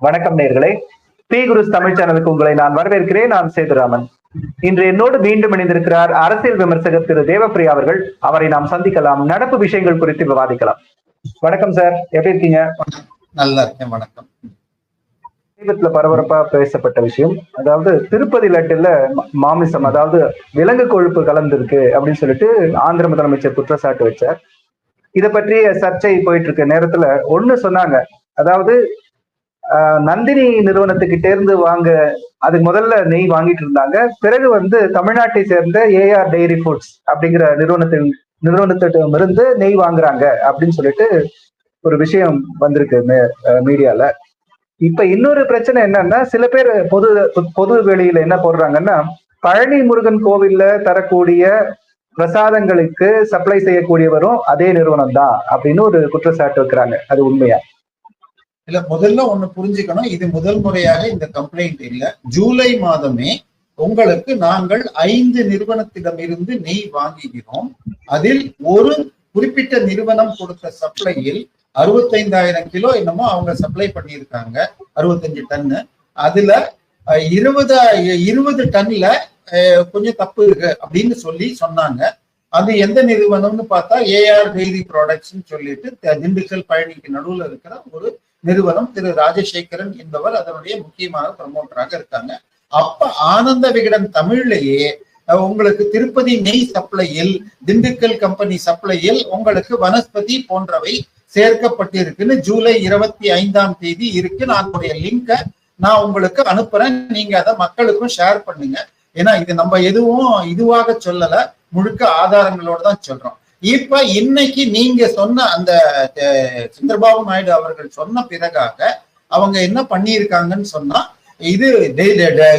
வணக்கம் நேர்களே. பி குருஸ் தமிழ் சேனலுக்கு உங்களை நான் வரவேற்கிறேன். நான் சேதுராமன். இன்று என்னோடு மீண்டும் இணைந்திருக்கிறார் அரசியல் விமர்சகர் திரு தேவப்பிரியா அவர்கள். அவரை நாம் சந்திக்கலாம். நடப்பு விஷயங்கள் குறித்து விவாதிக்கலாம். வணக்கம் சார். எப்படி இருக்கீங்க? நல்லா இருக்கேன். வணக்கம். சமீபத்துல பரபரப்பா பேசப்பட்ட விஷயம். அதாவது திருப்பதி லட்டுல மாமிசம் அதாவது விலங்கு கொழுப்பு கலந்திருக்கு அப்படின்னு சொல்லிட்டு ஆந்திர முதலமைச்சர் குற்றச்சாட்டு வச்சார். இத பற்றிய சர்ச்சை போயிட்டு இருக்க நேரத்துல ஒண்ணு சொன்னாங்க. அதாவது நந்தினி நிறுவனத்துக்கிட்ட இருந்து வாங்க அதுக்கு முதல்ல நெய் வாங்கிட்டு இருந்தாங்க. பிறகு வந்து தமிழ்நாட்டை சேர்ந்த ஏஆர் டெய்ரி ஃபுட்ஸ் அப்படிங்கிற நிறுவனத்தின் நிறுவனத்திடம் இருந்து நெய் வாங்குறாங்க அப்படின்னு சொல்லிட்டு ஒரு விஷயம் வந்திருக்கு மீடியால. இப்ப இன்னொரு பிரச்சனை என்னன்னா சில பேர் பொது பொது வெளியில என்ன போடுறாங்கன்னா பழனி முருகன் கோவில்ல தரக்கூடிய பிரசாதங்களுக்கு சப்ளை செய்யக்கூடியவரும் அதே நிறுவனம் தான் அப்படின்னு ஒரு குற்றச்சாட்டு வைக்கிறாங்க. அது உண்மையா? இல்ல முதல்ல ஒண்ணு புரிஞ்சுக்கணும். இது முதல் முறையாக இந்த கம்ப்ளைண்ட் இல்ல. ஜூலை மாதமே உங்களுக்கு நாங்கள் ஐந்து நிறுவனத்திடமிருந்து நெய் வாங்குகிறோம் அதில் ஒரு குறிப்பிட்ட நிறுவனம் கொடுத்த சப்ளையில் அறுபத்தைந்தாயிரம் கிலோ என்னமோ அவங்க சப்ளை பண்ணியிருக்காங்க. அறுபத்தஞ்சு டன்னு அதுல இருபது இருபது டன்ல அஹ், கொஞ்சம் தப்பு இருக்கு அப்படின்னு சொல்லி சொன்னாங்க. அது எந்த நிறுவனம்னு பார்த்தா ஏஆர் டெய்ரி ப்ராடக்ட்ஸ்னு சொல்லிட்டு திண்டுக்கல் பழனிக்கு நடுவுல இருக்கிற ஒரு நிறுவனம் திரு ராஜசேகரன் என்பவர் அதனுடைய முக்கியமான ப்ரமோட்டராக இருக்காங்க. அப்ப ஆனந்த விகடன் தமிழ்லயே உங்களுக்கு திருப்பதி நெய் சப்ளையில் திண்டுக்கல் கம்பெனி சப்ளையில் உங்களுக்கு வனஸ்பதி போன்றவை சேர்க்கப்பட்டிருக்குன்னு ஜூலை இருபத்தி ஐந்தாம் தேதி இருக்கு. நான் அதனுடைய லிங்கை நான் உங்களுக்கு அனுப்புறேன். நீங்க அதை மக்களுக்கும் ஷேர் பண்ணுங்க. ஏன்னா இது நம்ம எதுவும் இதுவாக சொல்லல. முழுக்க ஆதாரங்களோட தான் சொல்றோம். இப்ப இன்னைக்கு நீங்க சொன்ன அந்த சந்திரபாபு நாயுடு அவர்கள் சொன்ன பிறகாக அவங்க என்ன பண்ணியிருக்காங்கன்னு சொன்னா இது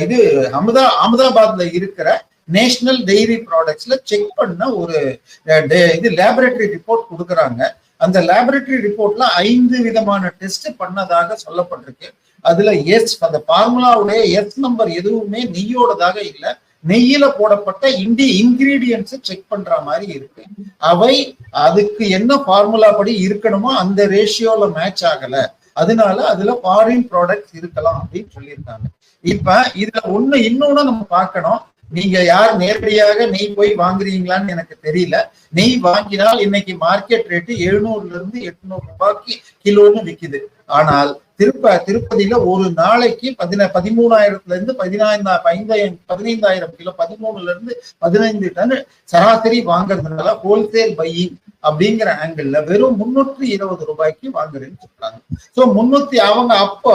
இது அமுதா அகமதாபாத்ல இருக்கிற நேஷனல் டெய்ரி ப்ராடக்ட்ஸ்ல செக் பண்ண ஒரு டெ- இது லேபரேட்டரி ரிப்போர்ட் கொடுக்குறாங்க. அந்த லேபரேட்டரி ரிப்போர்ட்ல ஐந்து விதமான டெஸ்ட் பண்ணதாக சொல்லப்பட்டிருக்கு. அதுல எஸ் அந்த ஃபார்முலாவுடைய எஸ் நம்பர் எதுவுமே நெய்யோடதாக இல்லை. நெய்யில போடப்பட்ட இண்டி இன்கிரீடியன்ஸ் செக் பண்ற மாதிரி இருக்கு. அவை அதுக்கு என்ன ஃபார்முலா படி இருக்கணுமோ அந்த ரேஷியோல மேட்ச் ஆகல. அதனால அதுல ஃபாரின் ப்ராடக்ட்ஸ் இருக்கலாம் அப்படின்னு சொல்லியிருக்காங்க. இப்ப இதுல ஒண்ணு இன்னொன்னு நம்ம பார்க்கணும். நீங்க யார் நேரடியாக நெய் போய் வாங்குறீங்களான்னு எனக்கு தெரியல. நெய் வாங்கினால் இன்னைக்கு மார்க்கெட் ரேட்டு எழுநூறுல இருந்து எட்நூறு ரூபாய்க்கு கிலோன்னு விக்குது. ஆனால் திருப்ப திருப்பதியில ஒரு நாளைக்கு பதின பதிமூணாயிரத்துல இருந்து பதினாயிரம் பதினைந்தாயிரம் பதினைந்தாயிரம் கிலோ பதிமூணுல இருந்து பதினைந்து டன் சராசரி வாங்குறதுனால ஹோல்சேல் பையிங் அப்படிங்கிற ஆங்கிள் வெறும் முன்னூற்றி இருபது ரூபாய்க்கு வாங்குறேன்னு சொல்றாங்க. சோ முன்னூத்தி அவங்க அப்போ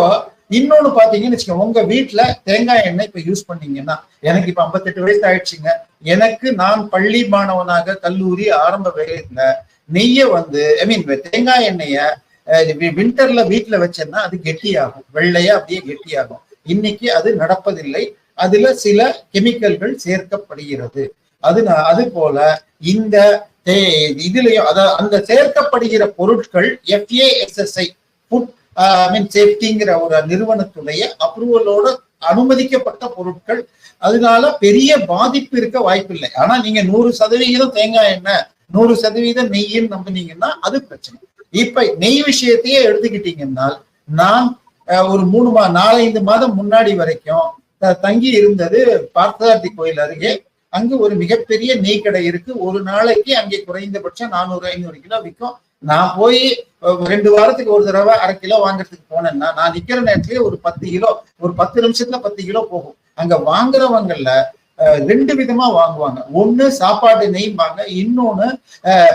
இன்னொன்னு பாத்தீங்கன்னு வச்சுக்கோங்க உங்க வீட்டுல தேங்காய் எண்ணெய் இப்ப யூஸ் பண்ணீங்கன்னா எனக்கு இப்ப 58 வயசு ஆயிடுச்சுங்க. எனக்கு நான் பள்ளி மாணவனாக கல்லூரி ஆரம்ப வேலையில நெய்ய வந்து ஐ மீன் தேங்காய் எண்ணெய வின்டர்ல வீட்டுல வச்சேன்னா அது கெட்டியாகும். வெள்ளையா அப்படியே கெட்டியாகும். இன்னைக்கு அது நடப்பதில்லை. அதுல சில கெமிக்கல்கள் சேர்க்கப்படுகிறது. அது அது போல இந்த இதுலயும் அத அந்த சேர்க்கப்படுகிற பொருட்கள் எஃப்ஏஎஸ்எஸ்ஐ ஃபுட் ஐ மீன் சேஃப்டிங்கிற ஒரு நிறுவனத்துடைய அப்ரூவலோட அனுமதிக்கப்பட்ட பொருட்கள். அதனால பெரிய பாதிப்பு இருக்க வாய்ப்பில்லை. ஆனா நீங்க நூறு சதவிகிதம் தேங்காய் எண்ணெய் நூறு சதவீதம் நெய்யின்னு நம்பினீங்கன்னா அது பிரச்சனை. இப்ப நெய் விஷயத்தையே எடுத்துக்கிட்டீங்கன்னால் நான் அஹ், ஒரு மூணு மா நாலஞ்சு மாதம் முன்னாடி வரைக்கும் தங்கி இருந்தது பார்த்தசாரதி கோயில் அருகே. அங்கு ஒரு மிகப்பெரிய நெய் கடை இருக்கு. ஒரு நாளைக்கு அங்கே குறைந்தபட்சம் நானூறு ஐநூறு கிலோ விற்கும் நான் போய் ரெண்டு வாரத்துக்கு ஒரு தடவை அரை கிலோ வாங்குறதுக்கு போனேன்னா நான் நிக்கிற நேரத்திலேயே ஒரு பத்து கிலோ ஒரு பத்து நிமிஷத்துல பத்து கிலோ போகும். அங்க வாங்குறவங்கல அஹ், ரெண்டு விதமா வாங்குவாங்க. ஒண்ணு சாப்பாடு நெய்ம்பாங்க. இன்னொன்னு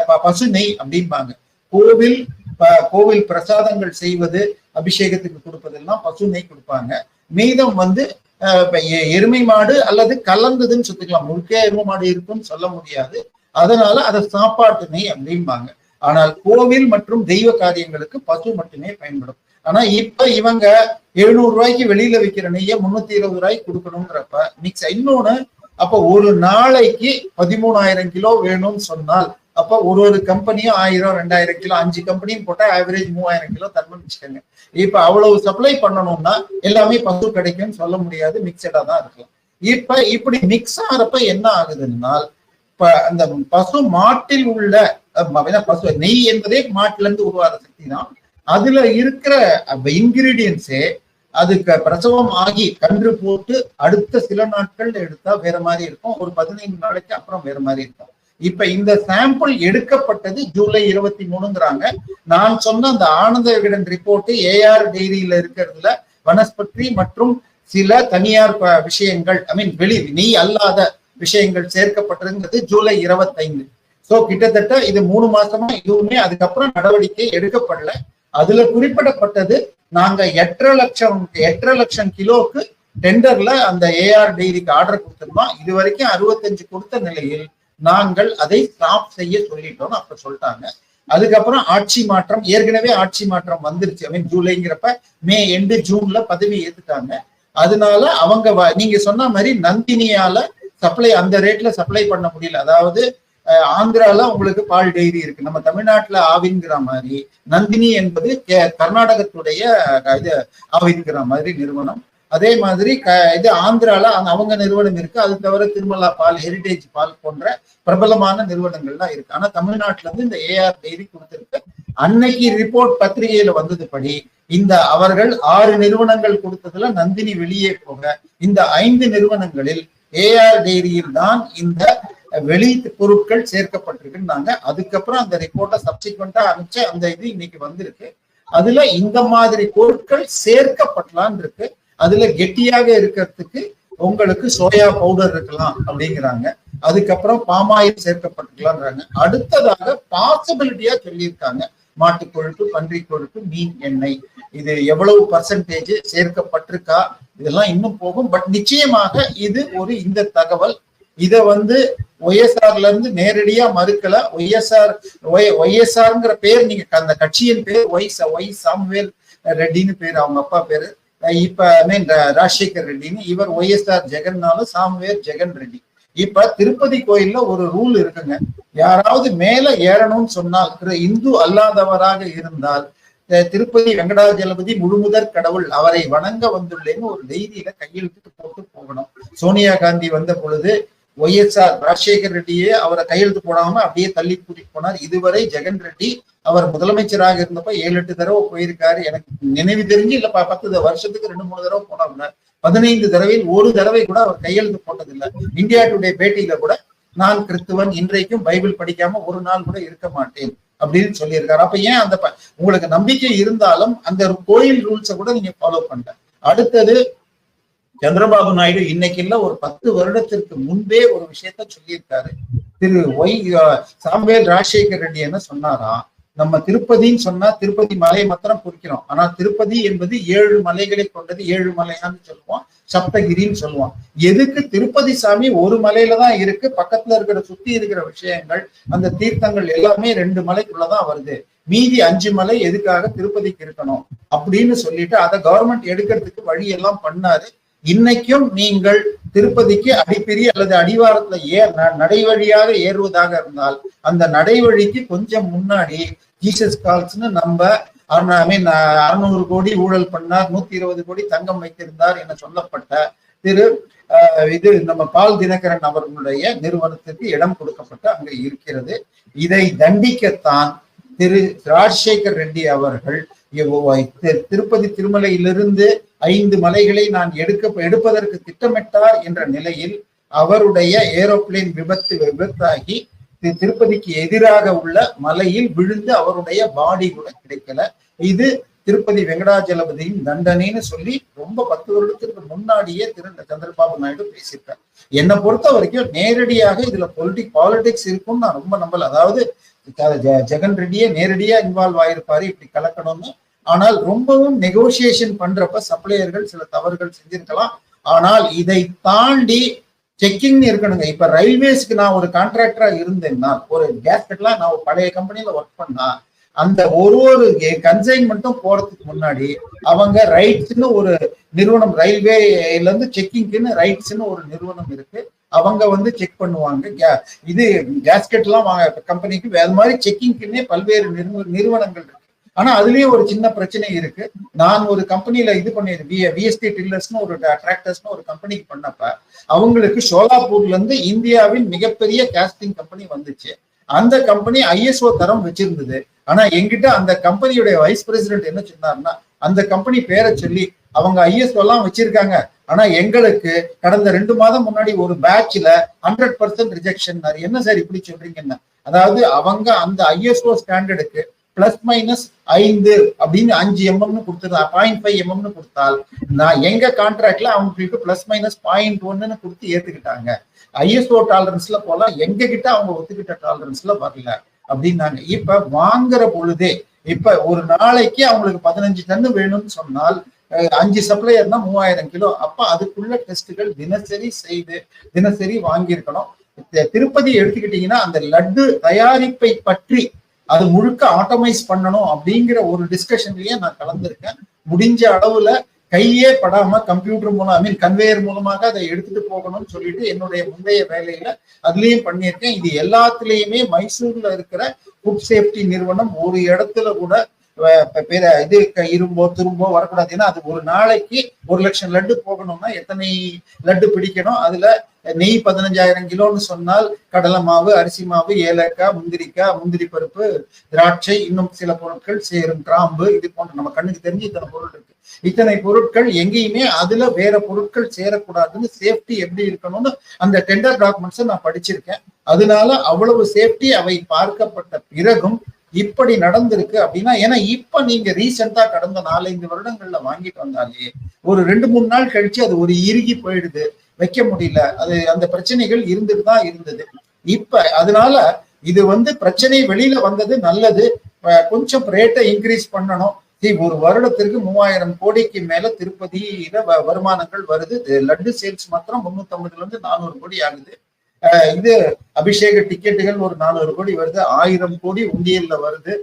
ப- பசு நெய் அப்படிம்பாங்க. கோவில் கோவில் பிரசாதங்கள் செய்வது அபிஷேகத்துக்கு கொடுப்பதெல்லாம் பசு நெய் கொடுப்பாங்க. மீதம் வந்து எ- எருமை மாடு அல்லது கலந்ததுன்னு சொல்லிக்கலாம். முழுக்கே எருமை மாடு இருக்குன்னு சொல்ல முடியாது. அதனால அதை சாப்பாட்டு நெய் அப்படிம்பாங்க. ஆனால் கோவில் மற்றும் தெய்வ காரியங்களுக்கு பசு மட்டுமே பயன்படும். ஆனா இப்ப இவங்க எழுநூறு ரூபாய்க்கு வெளியில விற்கிற நெய்யை முன்னூத்தி இருபது ரூபாய்க்கு கொடுக்கணுங்கிறப்ப மிக்ஸ் இன்னொன்னு அப்ப ஒரு நாளைக்கு பதிமூணாயிரம் கிலோ வேணும்னு சொன்னால் அப்ப ஒரு ஒரு கம்பெனியும் ஆயிரம் ரெண்டாயிரம் கிலோ அஞ்சு கம்பெனியும் போட்டா ஆவரேஜ் மூவாயிரம் கிலோ தரணும்னு வச்சுக்கோங்க. இப்ப அவ்வளவு சப்ளை பண்ணணும்னா எல்லாமே பசு கிடைக்கும்னு சொல்ல முடியாது மிக்சடா தான் இருக்கலாம். இப்ப இப்படி மிக்ஸ் ஆகிறப்ப என்ன ஆகுதுன்னா இப்ப அந்த பசு மாட்டில் உள்ள பசு நெய் என்பதே மாட்டுல இருந்து உருவாகிற சக்தி தான். அதுல இருக்கிற இன்கிரீடியன்ஸே அதுக்கு பிரசவம் ஆகி கன்று போட்டு அடுத்த சில நாட்கள் எடுத்தா வேற மாதிரி இருக்கும். ஒரு பதினைந்து நாளைக்கு அப்புறம் வேற மாதிரி இருக்கும். இப்ப இந்த சாம்பிள் எடுக்கப்பட்டது ஜூலை இருபத்தி மூணுங்கிறாங்க. நான் சொன்ன அந்த ஆனந்த விகடன் ரிப்போர்ட் ஏஆர் டைரியில இருக்கிறதுல வனஸ்பதி மற்றும் சில தனியார் விஷயங்கள் ஐ மீன் வெளி நீ அல்லாத விஷயங்கள் சேர்க்கப்பட்டிருந்தது ஜூலை இருபத்தைந்து. சோ கிட்டத்தட்ட இது மூணு மாசமா எதுவுமே அதுக்கப்புறம் நடவடிக்கை எடுக்கப்படல. அதுல குறிப்பிடப்பட்டது நாங்க எட்டரை லட்சம் எட்டரை லட்சம் கிலோக்கு டெண்டர்ல அந்த ஏஆர் டைரிக்கு ஆர்டர் கொடுத்திருந்தோம். இது வரைக்கும் அறுபத்தஞ்சு கொடுத்த நிலையில் நாங்கள் அதை ஸ்டாப் செய்ய சொல்லிட்டோம் அப்ப சொல்லிட்டாங்க. அதுக்கப்புறம் ஆட்சி மாற்றம் ஏற்கனவே ஆட்சி மாற்றம் வந்துருச்சு. ஐ மீன் ஜூலைங்கிறப்ப மே எண்டு ஜூன்ல பதவி ஏத்துட்டாங்க. அதனால அவங்க வ- நீங்க சொன்ன மாதிரி நந்தினியால சப்ளை அந்த ரேட்ல சப்ளை பண்ண முடியல. அதாவது ஆந்திரால உங்களுக்கு பால் டெய்ரி இருக்கு. நம்ம தமிழ்நாட்டுல ஆவின்கிற மாதிரி நந்தினி என்பது கர்நாடகத்துடைய இது ஆவின்கிற மாதிரி நிறுவனம். அதே மாதிரி க இது ஆந்திரால அந்த அவங்க நிறுவனம் இருக்கு. அது தவிர திருமலா பால் ஹெரிடேஜ் பால் போன்ற பிரபலமான நிறுவனங்கள்லாம் இருக்கு. ஆனா தமிழ்நாட்டுல இருந்து இந்த ஏஆர் டெய்ரி கொடுத்திருக்கு. அன்னைக்கு ரிப்போர்ட் பத்திரிகையில வந்ததுபடி இந்த அவர்கள் ஆறு நிறுவனங்கள் கொடுத்ததுல நந்தினி வெளியே போக இந்த ஐந்து நிறுவனங்களில் ஏஆர் டெய்ரியில் தான் இந்த வெளி பொருட்கள் சேர்க்கப்பட்டிருக்குன்னாங்க அதுக்கப்புறம் அந்த ரிப்போர்ட்டை சப்சிக்வெண்டா அனுப்பிச்சு அந்த இது இன்னைக்கு வந்திருக்கு. அதுல இந்த மாதிரி பொருட்கள் சேர்க்கப்படலான் இருக்கு. அதுல கெட்டியாக இருக்கிறதுக்கு உங்களுக்கு சோயா பவுடர் இருக்கலாம் அப்படிங்கிறாங்க. அதுக்கப்புறம் பாமாயில் சேர்க்கப்பட்டுக்கலாம்ன்றாங்க அடுத்ததாக பாசிபிலிட்டியா சொல்லியிருக்காங்க. மாட்டு கொழுப்பு பன்றி கொழுப்பு மீன் எண்ணெய். இது எவ்வளவு பர்சன்டேஜ் சேர்க்கப்பட்டிருக்கா? இதெல்லாம் இன்னும் போகும். பட் நிச்சயமாக இது ஒரு இந்த தகவல். இதை வந்து ஒய்எஸ்ஆர்ல இருந்து நேரடியா மறுக்கல. ஒய்எஸ்ஆர் ஒய்எஸ்ஆர்ங்கிற பேர் நீங்க அந்த கட்சியின் பேர் ஒய் ச- ஒய் சாமுவேல் ரெட்டின்னு பேர். அவங்க அப்பா பேரு. இப்ப ஐ மீன் ராஜசேகர் ரெட்டின்னு இவர் ஒய்எஸ்ஆர் ஜெகன்னாலும் சாமுவேர் ஜெகன் ரெட்டி. இப்ப திருப்பதி கோயில்ல ஒரு ரூல் இருக்குங்க. யாராவது மேல ஏறணும்னு சொன்னால் இந்து அல்லாதவராக இருந்தால் திருப்பதி வெங்கடாஜலபதி முழுமுதற் கடவுள் அவரை வணங்க வந்துள்ளேன்னு ஒரு டைரியில கையெழுத்து போட்டு போகணும். சோனியா காந்தி வந்த பொழுது ஒய்எஸ்ஆர் ராஜசேகர் ரெட்டியே அவரை கையெழுத்து போடாம அப்படியே தள்ளி கூட்டிட்டு போனார். இதுவரை ஜெகன் ரெட்டி அவர் முதலமைச்சராக இருந்தப்ப ஏழு எட்டு தடவை போயிருக்காரு. எனக்கு நினைவு தெரிஞ்சு இல்ல ப- பத்து வருஷத்துக்கு ரெண்டு மூணு தடவை போனோம்னா பதினைந்து தடவையில் ஒரு தடவை கூட அவர் கையெழுத்து போட்டதில்லை. இந்தியா டுடே பேட்டியில கூட நான் கிறிஸ்துவன் இன்றைக்கும் பைபிள் படிக்காம ஒரு நாள் கூட இருக்க மாட்டேன் அப்படின்னு சொல்லியிருக்காரு. அப்ப ஏன் அந்த உங்களுக்கு நம்பிக்கை இருந்தாலும் அந்த கோயில் ரூல்ஸை கூட நீங்க ஃபாலோ பண்ணல. அடுத்தது சந்திரபாபு நாயுடு இன்னைக்கு இல்ல ஒரு பத்து வருடத்திற்கு முன்பே ஒரு விஷயத்த சொல்லியிருக்காரு. திரு ஒய் சாம்பேல் ராஜசேகர் ரெட்டி என்ன சொன்னாராம் நம்ம திருப்பதின்னு சொன்னா திருப்பதி மலையை மாத்திரம் குறிக்கிறோம் ஆனா திருப்பதி என்பது ஏழு மலைகளை கொண்டது ஏழு மலையான்னு சொல்லுவோம். சப்தகிரின்னு சொல்லுவோம். எதுக்கு திருப்பதி சாமி ஒரு மலையில தான் இருக்கு பக்கத்துல இருக்கிற சுத்தி இருக்கிற விஷயங்கள் அந்த தீர்த்தங்கள் எல்லாமே ரெண்டு மலைக்குள்ளதான் வருது. மீதி அஞ்சு மலை எதுக்காக திருப்பதிக்கு இருக்கணும்? அப்படின்னு சொல்லிட்டு அதை கவர்மெண்ட் எடுக்கிறதுக்கு வழி எல்லாம் பண்ணாரு. இன்னைக்கும் நீங்கள் திருப்பதிக்கு அடிப்பிரி அல்லது அடிவாரத்துல ஏ ந- நடைவழியாக ஏறுவதாக இருந்தால் அந்த நடைவழிக்கு கொஞ்சம் முன்னாடி ஜீசஸ் கால்ஸ்னு நம்ம ஐ மீன் அறுநூறு கோடி ஊழல் பண்ணார் நூத்தி இருபது கோடி தங்கம் வைத்திருந்தார் என சொல்லப்பட்ட திரு இது நம்ம பால் தினகரன் அவர்களுடைய நிறுவனத்திற்கு இடம் கொடுக்கப்பட்டு அங்க இருக்கிறது. இதை தண்டிக்கத்தான் திரு ராஜசேகர் ரெட்டி அவர்கள் திருப்பதி திருமலையிலிருந்து ஐந்து மலைகளை நான் எடுக்க எடுப்பதற்கு திட்டமிட்டார் என்ற நிலையில் அவருடைய ஏரோப்ளேன் விபத்து விபத்தாகி திருப்பதிக்கு எதிராக உள்ள மலையில் விழுந்து அவருடைய பாடி கூட கிடைக்கல. இது திருப்பதி வெங்கடாஜலபதியின் தண்டனைன்னு சொல்லி ரொம்ப பத்து வருடத்திற்கு முன்னாடியே திரு சந்திரபாபு நாயுடு பேசியிருக்கார். என்னை பொறுத்த வரைக்கும் நேரடியாக இதுல பொலிட்டிக் பாலிடிக்ஸ் இருக்கும்னு நான் ரொம்ப நம்பல. அதாவது ஜெகன் ரெட்டியே நேரடியா இன்வால்வ் ஆயிருப்பாரு இப்படி கலக்கணும்னு ஆனால் ரொம்பவும் நெகோசியேஷன் பண்றப்ப சப்ளையர்கள் சில தவறுகள் செஞ்சிருக்கலாம். ஆனால் இதை தாண்டி செக்கிங் இருக்கணுங்க. இப்ப ரயில்வேஸ்க்கு நான் ஒரு கான்ட்ராக்டரா இருந்தேன்னா ஒரு கேஸ்கெட்லாம் நான் ஒரு பழைய கம்பெனில ஒர்க் பண்ணா அந்த ஒரு ஒரு கன்சைன்மெண்ட்டும் போறதுக்கு முன்னாடி அவங்க ரைட்ஸ்னு ஒரு நிறுவனம் ரயில்வேல இருந்து செக்கிங்க்குன்னு ரைட்ஸ்னு ஒரு நிறுவனம் இருக்கு. அவங்க வந்து செக் பண்ணுவாங்க. கே- இது கேஸ்கெட் எல்லாம் வாங்க கம்பெனிக்கு வேற மாதிரி செக்கிங்க்குன்னே பல்வேறு நிறுவனங்கள் இருக்கு. ஆனா அதுலயே ஒரு சின்ன பிரச்சனை இருக்கு. நான் ஒரு கம்பெனில இது பண்ணிருக்கேன் விஎஸ்டி டில்லர்ஸ்னு ஒரு டிராக்டர்ஸ்னு ஒரு கம்பெனிக்கு பண்ணப்ப அவங்களுக்கு சோலாப்பூர்ல இருந்து இந்தியாவின் மிகப்பெரிய கேஸ்டிங் கம்பெனி வந்துச்சு. அந்த கம்பெனி ஐஎஸ்ஓ தரம் வச்சிருந்தது. ஆனா எங்கிட்ட அந்த கம்பெனியுடைய வைஸ் பிரசிடென்ட் என்ன சொன்னார்னா அந்த கம்பெனி பேரை சொல்லி அவங்க ஐஎஸ்ஓ எல்லாம் வச்சிருக்காங்க. ஆனா எங்களுக்கு கடந்த ரெண்டு மாதம் முன்னாடி ஒரு பேட்ச்ல ஹண்ட்ரட் பர்சன்ட் ரிஜெக்ஷன் என்ன சார் இப்படி சொல்றீங்கன்னா? அதாவது அவங்க அந்த ஐஎஸ்ஓ ஸ்டாண்டர்டுக்கு பிளஸ் மைனஸ் ஐந்து அப்படின்னு அஞ்சு எம்எம்னு கொடுத்துருந்தா பாயிண்ட் ஃபைவ் எம்எம்னு கொடுத்தால் நான் எங்க கான்ட்ராக்ட்ல அவங்களுக்கு பிளஸ் மைனஸ் பாயிண்ட் ஒன்னு கொடுத்து ஏத்துக்கிட்டாங்க. ஐஎஸ்ஓ டாலரன்ஸ்ல போல எங்க கிட்ட அவங்க ஒத்துக்கிட்ட டாலரன்ஸ்ல வரல அப்படின்னாங்க. இப்ப வாங்குற பொழுதே இப்ப ஒரு நாளைக்கு அவங்களுக்கு பதினஞ்சு டன்னு வேணும்னு சொன்னால் அஞ்சு சப்ளையர்னா மூவாயிரம் கிலோ அப்ப அதுக்குள்ள டெஸ்ட்டுகள் தினசரி செய்து தினசரி வாங்கியிருக்கணும். திருப்பதி எடுத்துக்கிட்டீங்கன்னா அந்த லட்டு தயாரிப்பை பற்றி அது முழுக்க ஆட்டோமைஸ் பண்ணணும் அப்படிங்கிற ஒரு டிஸ்கஷன்லயே நான் கலந்துருக்கேன். முடிஞ்ச அளவுல கையே படாம கம்ப்யூட்டர் மூலம் ஐ மீன் கன்வேயர் மூலமாக அதை எடுத்துட்டு போகணும்னு சொல்லிட்டு என்னுடைய முந்தைய வேலையில அதுலயும் பண்ணியிருக்கேன். இது எல்லாத்துலயுமே மைசூர்ல இருக்கிற ஃபுட் சேஃப்டி நிறுவனம் ஒரு இடத்துல கூட இது இரும்போ திரும்போ வரக்கூடாது. ஏன்னா அது ஒரு நாளைக்கு ஒரு லட்சம் லட்டு போகணும்னா எத்தனை லட்டு பிடிக்கணும்? அதுல நெய் பதினஞ்சாயிரம் கிலோன்னு சொன்னால் கடலை மாவு அரிசி மாவு ஏலக்காய் முந்திரிக்காய் முந்திரி பருப்பு திராட்சை இன்னும் சில பொருட்கள் சேரும். கிராம்பு இது போன்ற நம்ம கண்ணுக்கு தெரிஞ்சு இத்தனை பொருள் இருக்கு. இத்தனை பொருட்கள் எங்கேயுமே அதுல வேற பொருட்கள் சேரக்கூடாதுன்னு சேஃப்டி எப்படி இருக்கணும்னு அந்த டெண்டர் டாக்குமெண்ட்ஸை நான் படிச்சிருக்கேன். அதனால அவ்வளவு சேஃப்டி அவை பார்க்கப்பட்ட பிறகும் இப்படி நடந்திருக்கு அப்படின்னா ஏன்னா இப்ப நீங்க ரீசெண்டா கடந்த நாலஞ்சு வருடங்கள்ல வாங்கிட்டு வந்தாலே ஒரு ரெண்டு மூணு நாள் கழிச்சு அது ஒரு இறுகி போயிடுது. வைக்க முடியல. அது அந்த பிரச்சனைகள் இருந்துட்டு தான் இருந்தது. இப்ப அதனால இது வந்து பிரச்சனை வெளியில வந்தது நல்லது. கொஞ்சம் ரேட்டை இன்க்ரீஸ் பண்ணணும். ஒரு வருடத்திற்கு மூவாயிரம் கோடிக்கு மேல திருப்பதியில வ- வருமானங்கள் வருது. இது லட்டு சேல்ஸ் மாத்திரம் முன்னூத்தி ஐம்பதுல இருந்து நானூறு கோடி ஆகுது. இது அபிஷேக டிக்கெட்டுகள் ஒரு நானூறு கோடி வருது ஆயிரம் கோடி உண்டியல்ல வருது.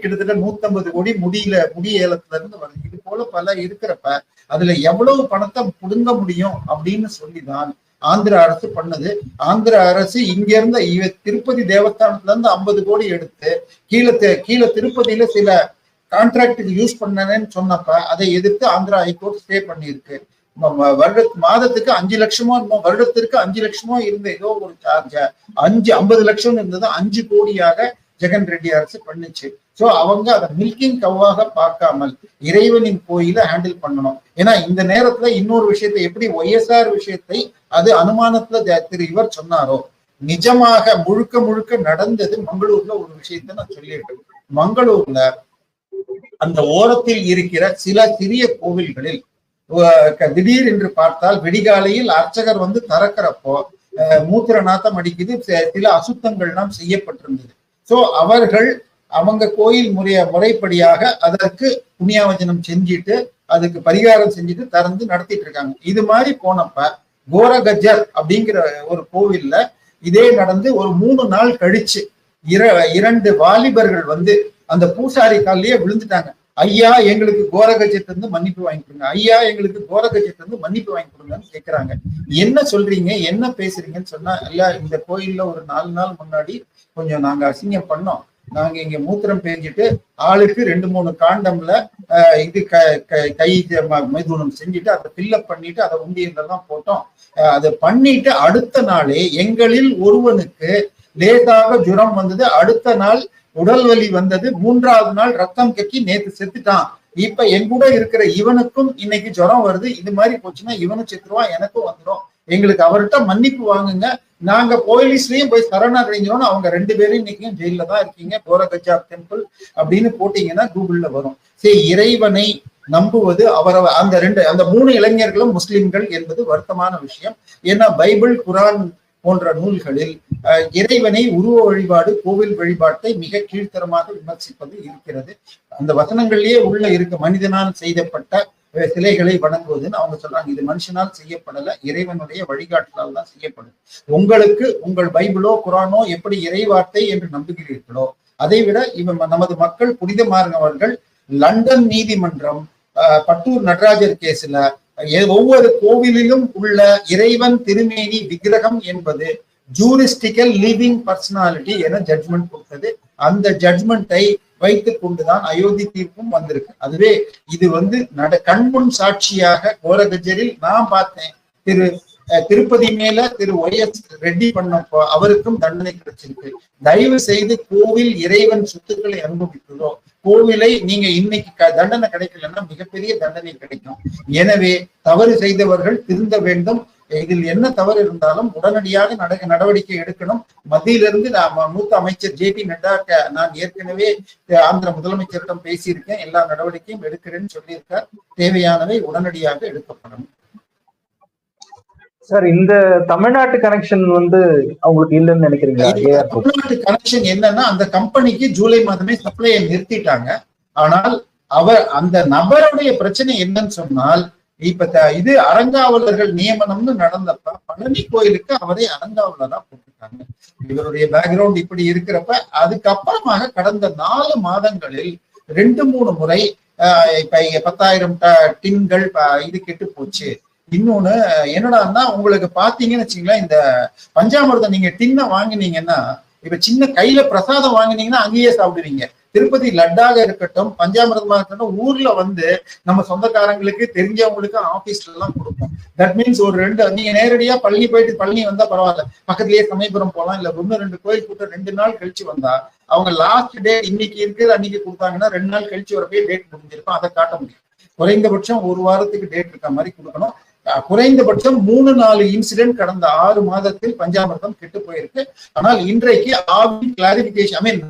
கிட்டத்தட்ட நூத்தம்பது கோடி முடியல முடி ஏலத்துல இருந்து வருது. இது போல பல இருக்கிறப்ப அதுல எவ்வளவு பணத்தை புடுங்க முடியும் அப்படின்னு சொல்லிதான் ஆந்திர அரசு பண்ணது. ஆந்திர அரசு இங்க இருந்த திருப்பதி தேவஸ்தானத்துல இருந்து ஐம்பது கோடி எடுத்து கீழே கீழே திருப்பதியில சில கான்ட்ராக்டுக்கு யூஸ் பண்ணனேன்னு சொன்னப்ப அதை எதிர்த்து ஆந்திரா ஹைகோர்ட் ஸ்டே பண்ணியிருக்கு. வருடத்து வருட மாதத்துக்கு அஞ்சு லட்சமோ வருடத்திற்கு அஞ்சு லட்சமோ இருந்த ஏதோ ஒரு சார்ஜ அஞ்சு ஐம்பது லட்சம் இருந்தது அஞ்சு கோடியாக ஜெகன் ரெட்டி அரசு பண்ணுச்சு. சோ அவங்க அதை மில்கிங் கவ்வாக பார்க்காமல் இறைவனின் கோயில ஹேண்டில் பண்ணணும். ஏன்னா இந்த நேரத்துல இன்னொரு விஷயத்தை எப்படி ஒய்எஸ்ஆர் விஷயத்தை அது அனுமானத்துல திரு இவர் சொன்னாரோ? நிஜமாக முழுக்க முழுக்க நடந்தது மங்களூர்ல ஒரு விஷயத்தை நான் சொல்லியிருக்கேன். மங்களூர்ல அந்த ஓரத்தில் இருக்கிற சில சிறிய கோவில்களில் திடீர் என்று பார்த்தால் விடிகாலையில் அர்ச்சகர் வந்து திறக்கிறப்போ மூத்திர நாத்தம் அடிக்குது. ச- சில அசுத்தங்கள்லாம் செய்யப்பட்டிருந்தது. சோ அவர்கள் அவங்க கோயில் முறைய முறைப்படியாக அதற்கு புண்ணியாவச்சனம் செஞ்சுட்டு அதுக்கு பரிகாரம் செஞ்சுட்டு திறந்து நடத்திட்டு இருக்காங்க இது மாதிரி போனப்ப கோரகஜர் அப்படிங்கிற ஒரு கோவில்ல இதே நடந்து ஒரு மூணு நாள் கழிச்சு இர இரண்டு வாலிபர்கள் வந்து அந்த பூசாரி காலிலேயே விழுந்துட்டாங்க. ஐயா எங்களுக்கு கோரகஜத்தை இருந்து மன்னிப்பு வாங்கி கொடுங்க. ஐயா எங்களுக்கு கோரகஜத்தை இருந்து மன்னிப்பு வாங்கி கொடுங்கன்னு கேக்குறாங்க. என்ன சொல்றீங்க? என்ன பேசுறீங்கன்னு சொன்னா ஐயா இந்த கோயில்ல ஒரு நாலு நாள் முன்னாடி கொஞ்சம் நாங்க அசிங்கம் பண்ணோம். நாங்க இங்க மூத்திரம் பேஞ்சிட்டு ஆளுக்கு ரெண்டு மூணு காண்டம்ல இது க க- கை ம- மைதுனம் செஞ்சுட்டு அதை ஃபில்லப் பண்ணிட்டு அதை உண்டியெல்லாம் போட்டோம். அதை பண்ணிட்டு அடுத்த நாளே எங்களில் ஒருவனுக்கு லேசாக ஜுரம் வந்தது. அடுத்த நாள் உடல் வலி வந்தது. மூன்றாவது நாள் ரத்தம் கக்கி நேத்து செத்துட்டான். இப்ப என் கூட இருக்கிற இவனுக்கும் இன்னைக்கு ஜுரம் வருது. இது மாதிரி போச்சுன்னா இவனும் செத்துருவான் எனக்கும் வந்துடும் எங்களுக்கு அவர்கிட்ட மன்னிப்பு வாங்குங்க. நாங்க போலீஸ்லயும் போய் சரணடைஞ்சோம்னு அவங்க ரெண்டு பேரும் இன்னைக்கும் ஜெயில தான் இருக்கீங்க. கோரகஜா டெம்பிள் அப்படின்னு போட்டீங்கன்னா கூகுள்ல வரும். சரி இறைவனை நம்புவது அவர அந்த ரெண்டு அந்த மூணு இளைஞர்களும் முஸ்லிம்கள் என்பது வருத்தமான விஷயம். ஏன்னா பைபிள் குரான் போன்ற நூல்களில் அஹ், இறைவனை உருவ வழிபாடு கோவில் வழிபாட்டை மிக கீழ்த்தரமாக விமர்சிப்பது இருக்கிறது. அந்த வசனங்களிலேயே உள்ள இருக்க மனிதனால் செய்யப்பட்ட சிலைகளை வணங்குவதுன்னு அவங்க சொல்றாங்க. இது மனுஷனால் செய்யப்படல இறைவனுடைய வழிகாட்டலால் தான் செய்யப்படும் உங்களுக்கு உங்கள் பைபிளோ குரானோ எப்படி இறைவார்த்தை என்று நம்புகிறீர்களோ அதை விட இவன் நமது மக்கள் புனிதமானவர்கள் லண்டன் நீதிமன்றம் பட்டூர் நடராஜர் கேஸ்ல ஒவ்வொரு கோவிலிலும் உள்ள இறைவன் திருமேனி விக்கிரகம் என்பது ஜூரிஸ்டிக்கல் லிவிங் பர்சனாலிட்டி என ஜட்மெண்ட் கொடுத்தது. அந்த ஜட்மெண்ட்டை வைத்துக் கொண்டுதான் அயோத்தி தீர்ப்பும் வந்திருக்கு. அதுவே இது வந்து நட கண்முன் சாட்சியாக கோரகஜரில் நான் பார்த்தேன். திரு அஹ், திருப்பதி மேல திரு ஒய் எஸ் ரெட்டி பண்ணப்போ அவருக்கும் தண்டனை கிடைச்சிருக்கு. தயவு செய்து கோவில் இறைவன் சொத்துக்களை அனுபவித்ததோ கோவிலை நீங்க இன்னைக்கு க- தண்டனை கிடைக்கலன்னா மிகப்பெரிய தண்டனை கிடைக்கும். எனவே தவறு செய்தவர்கள் திருந்த வேண்டும். இதில் என்ன தவறு இருந்தாலும் உடனடியாக நட- நடவடிக்கை எடுக்கணும். மத்தியிலிருந்து நான் மூத்த அமைச்சர் ஜே பி நட்டா நான் ஏற்கனவே ஆந்திர முதலமைச்சரிடம் பேசியிருக்கேன். எல்லா நடவடிக்கையும் எடுக்கிறேன்னு சொல்லியிருக்கார். தேவையானவை உடனடியாக எடுக்கப்படும் சார் இந்த தமிழ்நாட்டு கனெக்ஷன் வந்து அவங்களுக்கு இல்லைன்னு குரூப் தமிழ்நாட்டு கனெக்ஷன் என்னன்னா அந்த கம்பெனிக்கு ஜூலை மாதமே சப்ளையை நிறுத்திட்டாங்க. ஆனால் அவர் அந்த நபருடைய பிரச்சனை என்னன்னு சொன்னால் இப்ப இது அறங்காவலர்கள் நியமனம்னு நடந்தப்ப பழனி கோயிலுக்கு அவரை அறங்காவலரா போட்டுட்டாங்க இவருடைய பேக்ரவுண்ட் இப்படி இருக்கிறப்ப அதுக்கப்புறமாக கடந்த நாலு மாதங்களில் ரெண்டு மூணு முறை இப்ப பத்தாயிரம் டின்கள் இது கெட்டு போச்சு. இன்னொன்னு என்னடான்னா உங்களுக்கு பாத்தீங்கன்னு வச்சுங்களேன் இந்த பஞ்சாமிர்தம் நீங்க டின்ன வாங்குனீங்கன்னா இப்ப சின்ன கையில பிரசாதம் வாங்குனீங்கன்னா அங்கேயே சாப்பிடுவீங்க. திருப்பதி லட்டாக இருக்கட்டும் பஞ்சாமிரதமா இருக்கட்டும் ஊர்ல வந்து நம்ம சொந்தக்காரங்களுக்கு தெரிஞ்சவங்களுக்கு ஆபீஸ்ல எல்லாம் கொடுப்போம். தட் மீன்ஸ் ஒரு ரெண்டு நீங்க நேரடியா பழனி போயிட்டு பழனி வந்தா பரவாயில்ல. பக்கத்துலயே சமயபுரம் போலாம் இல்ல ஒண்ணு ரெண்டு கோயில் கூட்டம் ரெண்டு நாள் கழிச்சு வந்தா அவங்க லாஸ்ட் டே இன்னைக்கு இருக்குது அன்னைக்கு கொடுத்தாங்கன்னா ரெண்டு நாள் கழிச்சு வரப்பே டேட் முடிஞ்சிருக்கும். அதை காட்ட முடியும். குறைந்தபட்சம் ஒரு வாரத்துக்கு டேட் இருக்க மாதிரி கொடுக்கணும். குறைந்தபட்சம் மூணு நாலு இன்சிடென்ட் கடந்த ஆறு மாதத்தில் பஞ்சாமிர்தம் கெட்டு போயிருக்கு. ஆனால் இன்றைக்கு ஆவின் கிளாரிபிகேஷன் ஐ மீன்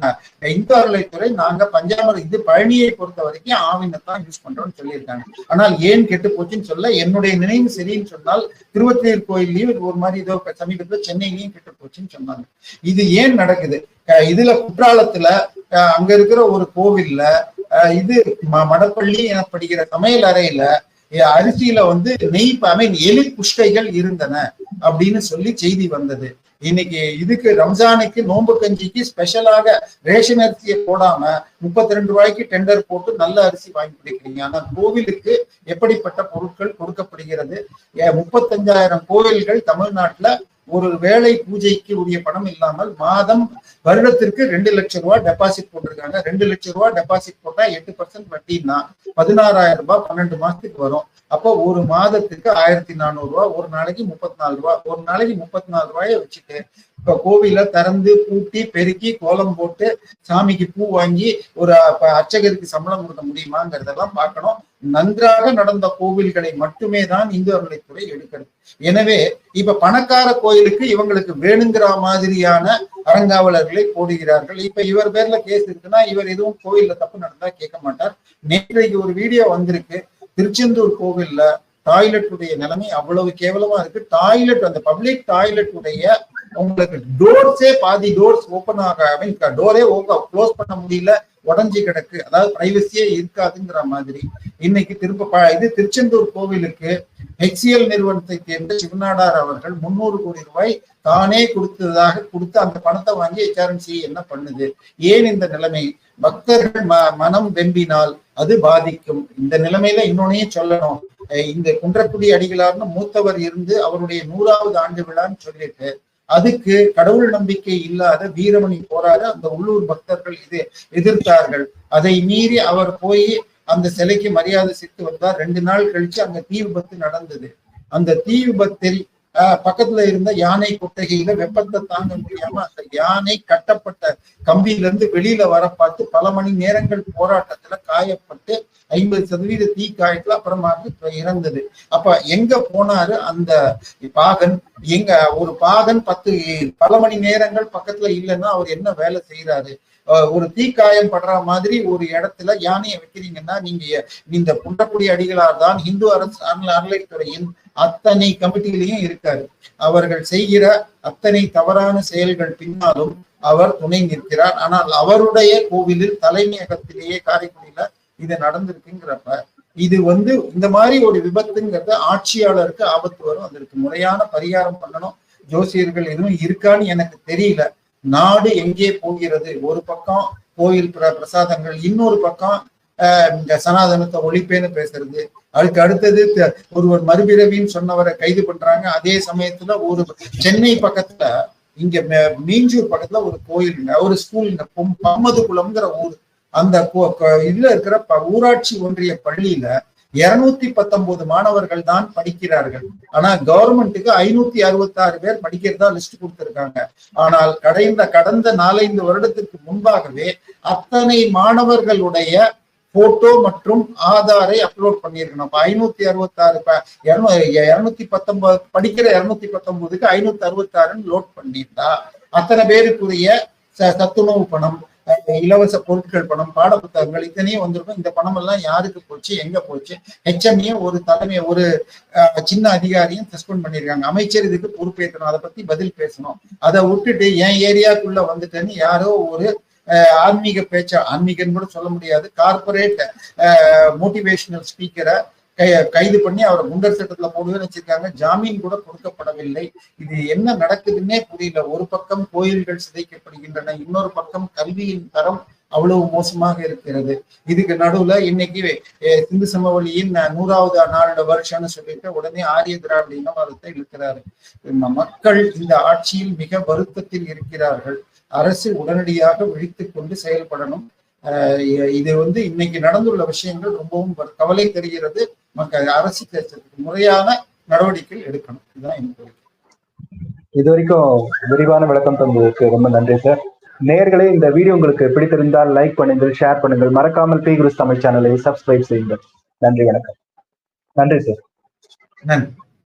இந்து நாங்க பஞ்சாமிர்தம் இது பழனியை பொறுத்த வரைக்கும் ஆவினை தான் யூஸ் பண்றோம்னு சொல்லியிருக்காங்க. ஆனால் ஏன் கெட்டு போச்சுன்னு சொல்ல என்னுடைய நினைவு சரின்னு சொன்னால் திருவத்தியூர் கோயிலையும் ஒரு மாதிரி ஏதோ சமீபத்துல சென்னையிலையும் கெட்டு போச்சுன்னு சொன்னாங்க. இது ஏன் நடக்குது? இதுல குற்றாலத்துல அங்க இருக்கிற ஒரு கோவில்ல இது ம- மடப்பள்ளி எனப்படுகிற சமையல் அறையில அரிசியில வந்து நெய் ஐ மீன் எலி புஷ்கைகள் இருந்தன அப்படின்னு சொல்லி செய்தி வந்தது. இன்னைக்கு இதுக்கு ரம்ஜானுக்கு நோன்பு கஞ்சிக்கு ஸ்பெஷலாக ரேஷன் அரிசியை போடாம முப்பத்தி ரெண்டு ரூபாய்க்கு டெண்டர் போட்டு நல்ல அரிசி வாங்கி கொடுக்குறீங்க. ஆனா கோவிலுக்கு எப்படிப்பட்ட பொருட்கள் கொடுக்கப்படுகிறது? முப்பத்தஞ்சாயிரம் கோவில்கள் தமிழ்நாட்டுல ஒரு வேலை பூஜைக்கு உரிய பணம் இல்லாமல் மாதம் வருடத்திற்கு ரெண்டு லட்சம் ரூபாய் டெபாசிட் போட்டிருக்காங்க. ரெண்டு லட்சம் ரூபாய் டெபாசிட் போட்டா எட்டு பர்சன்ட் வட்டின்னா பதினாறாயிரம் ரூபாய் பன்னெண்டு மாசத்துக்கு வரும். அப்போ ஒரு மாதத்துக்கு ஆயிரத்தி நானூறு ரூபாய் ஒரு நாளைக்கு முப்பத்தி நாலு ரூபாய் ஒரு நாளைக்கு முப்பத்தி நாலு ரூபாய வச்சுட்டு இப்ப கோவில திறந்து பூட்டி பெருக்கி கோலம் போட்டு சாமிக்கு பூ வாங்கி ஒரு அர்ச்சகருக்கு சம்பளம் கொடுக்க முடியுமாங்கிறதெல்லாம் பார்க்கணும். நன்றாக நடந்த கோவில்களை மட்டுமே தான் இந்து அறநிலைத்துறை எடுக்கிறது. எனவே இப்ப பணக்கார கோயிலுக்கு இவங்களுக்கு வேணுங்கிற மாதிரியான அறங்காவலர்களை போடுகிறார்கள். இப்ப இவர் பேர்ல கேஸ் இருக்குன்னா இவர் எதுவும் கோவில்ல தப்பு நடந்தா கேட்க மாட்டார். நேற்றைக்கு ஒரு வீடியோ வந்திருக்கு. திருச்செந்தூர் கோவில்ல டாய்லெட் உடைய நிலைமை அவ்வளவு கேவலமா இருக்கு. டாய்லெட் அந்த பப்ளிக் டாய்லெட் உடைய உங்களுக்கு டோர்ஸே பாதி டோர்ஸ் ஓபன் ஆக மீன் டோரே க்ளோஸ் பண்ண முடியல. உடஞ்சி கிடக்கு. அதாவது பிரைவசியே இருக்காதுங்கிற மாதிரி. இன்னைக்கு திருப்ப ப- இது திருச்செந்தூர் கோவிலுக்கு ஹெச்சிஎல் நிறுவனத்தை சேர்ந்த சிவநாடார் அவர்கள் முன்னூறு கோடி ரூபாய் தானே கொடுத்ததாக கொடுத்து அந்த பணத்தை வாங்கி ஹெச்ஆர்என்சி என்ன பண்ணுது? ஏன் இந்த நிலைமை? பக்தர்கள் ம மனம் வெம்பினால் அது பாதிக்கும். இந்த நிலைமையில இன்னொன்னையும் சொல்லணும். அஹ் இந்த குன்றக்குடி அடிகளார்னு மூத்தவர் இருந்து அவருடைய நூறாவது ஆண்டு விழான்னு சொல்லிட்டு அதுக்கு கடவுள் நம்பிக்கை இல்லாத வீரமணி போராட அந்த உள்ளூர் பக்தர்கள் இது எதிர்த்தார்கள். அதை மீறி அவர் போய் அந்த சிலைக்கு மரியாதை செத்து வந்தார். ரெண்டு நாள் கழிச்சு அங்க தீ விபத்து நடந்தது. அந்த தீ விபத்தில் ஆஹ், பக்கத்துல இருந்த யானை கொட்டகையில வெப்பத்தை தாங்க முடியாம அந்த யானை கட்டப்பட்ட கம்பியில இருந்து வெளியில வர பார்த்து பல மணி நேரங்கள் போராட்டத்துல காயப்பட்டு ஐம்பது சதவீத தீ காயத்துல அப்புறமா இறந்தது. அப்ப எங்க போனாரு அந்த பாகன்? எங்க ஒரு பாகன் பத்து பல மணி நேரங்கள் பக்கத்துல இல்லைன்னா அவர் என்ன வேலை செய்யறாரு ஒரு தீக்காயம் படுற மாதிரி ஒரு இடத்துல யானையை வைக்கிறீங்கன்னா நீங்க இந்த புண்டக்குடி அடிகளார் தான் இந்து அரசு அறநிலைத்துறையின் அத்தனை கமிட்டியிலையும் இருக்காரு. அவர்கள் செய்கிற அத்தனை தவறான செயல்கள் பின்னாலும் அவர் துணை நிற்கிறார். ஆனால் அவருடைய கோவிலில் தலைமையகத்திலேயே காரைக்குடியில இது நடந்திருக்குங்கிறப்ப இது வந்து இந்த மாதிரி ஒரு விபத்துங்கிறத ஆட்சியாளருக்கு ஆபத்து வரும். அதற்கு முறையான பரிகாரம் பண்ணணும். ஜோசியர்கள் எதுவும் இருக்கான்னு எனக்கு தெரியல. நாடு எங்கே போகிறது? ஒரு பக்கம் கோயில் பிர- பிரசாதங்கள் இன்னொரு பக்கம் ஆஹ், இந்த சனாதனத்தை ஒழிப்பேன்னு பேசுறது. அதுக்கு அடுத்தது ஒருவர் மறுபிறவின்னு சொன்னவரை கைது பண்றாங்க. அதே சமயத்துல ஒரு சென்னை பக்கத்துல இங்க மீஞ்சூர் பக்கத்துல ஒரு கோயில் ஒரு ஸ்கூலுங்க பம்மது குளம்ங்கிற ஊர். அந்த கோ- இதுல இருக்கிற ப- ஊராட்சி ஒன்றிய பள்ளியில இருநூத்தி பத்தொன்பது மாணவர்கள் தான் படிக்கிறார்கள். ஆனா கவர்மெண்ட்டுக்கு ஐநூத்தி அறுபத்தி ஆறு பேர் படிக்கிறதா லிஸ்ட் கொடுத்திருக்காங்க. ஆனால் கடைந்த கடந்த நாலைந்து வருடத்திற்கு முன்பாகவே அத்தனை மாணவர்களுடைய போட்டோ மற்றும் ஆதாரை அப்லோட் பண்ணியிருக்கணும். அப்ப ஐநூத்தி அறுபத்தி ஆறு இருநூத்தி பத்தொன்பது படிக்கிற இருநூத்தி பத்தொன்பதுக்கு ஐநூத்தி அறுபத்தி ஆறுன்னு லோட் பண்ணியிருந்தா அத்தனை பேருக்குரிய ச- சத்துணவு பணம் இலவச பொருட்கள் பணம் பாட புத்தகங்கள் இத்தனையும் வந்திருக்கும். இந்த பணம் எல்லாம் யாருக்கு போச்சு எங்க போச்சு? ஹெச்எம்ஏ ஒரு தலைமை ஒரு சின்ன அதிகாரியும் சஸ்பெண்ட் பண்ணிருக்காங்க அமைச்சர் இதுக்கு பொறுப்பேற்றணும். அதை பத்தி பதில் பேசணும். அதை விட்டுட்டு என் ஏரியாக்குள்ள வந்துட்டேன்னு யாரோ ஒரு ஆன்மீக பேச்சா ஆன்மீகன்னு கூட சொல்ல முடியாது. கார்பரேட் மோட்டிவேஷனல் ஸ்பீக்கரை கைது பண்ணி அவரை குண்டர் சட்டத்துல போடுவேன்னு வச்சிருக்காங்க. ஜாமீன் கூட கொடுக்கப்படவில்லை. இது என்ன நடக்குதுன்னே புரியல. ஒரு பக்கம் கோயில்கள் சிதைக்கப்படுகின்றன இன்னொரு பக்கம் கல்வியின் தரம் அவ்வளவு மோசமாக இருக்கிறது. இதுக்கு நடுவுல இன்னைக்கு சிந்து சமவெளியின் நூறாவது நாளோட வருஷம்னு சொல்லிட்டு உடனே ஆரிய திராவிட இனவாதத்தை இழுக்கிறாரு. மக்கள் இந்த ஆட்சியில் மிக வருத்தத்தில் இருக்கிறார்கள். அரசு உடனடியாக விழித்து கொண்டு செயல்படணும். இது வந்து இன்னைக்கு நடந்துள்ள விஷயங்கள் ரொம்பவும் கவலை தெரிகிறது. மக்கள் அரசு தேசத்துக்கு முறையான நடவடிக்கை எடுக்கணும். இதுதான் எனக்கு. இது வரைக்கும் விரிவான விளக்கம் தந்ததுக்கு ரொம்ப நன்றி சார். நேயர்களே இந்த வீடியோ உங்களுக்கு பிடித்திருந்தால் லைக் பண்ணுங்கள் ஷேர் பண்ணுங்கள். மறக்காமல் பி குருஸ் தமிழ் சேனலை சப்ஸ்கிரைப் செய்யுங்கள். நன்றி வணக்கம். நன்றி சார். நன்றி.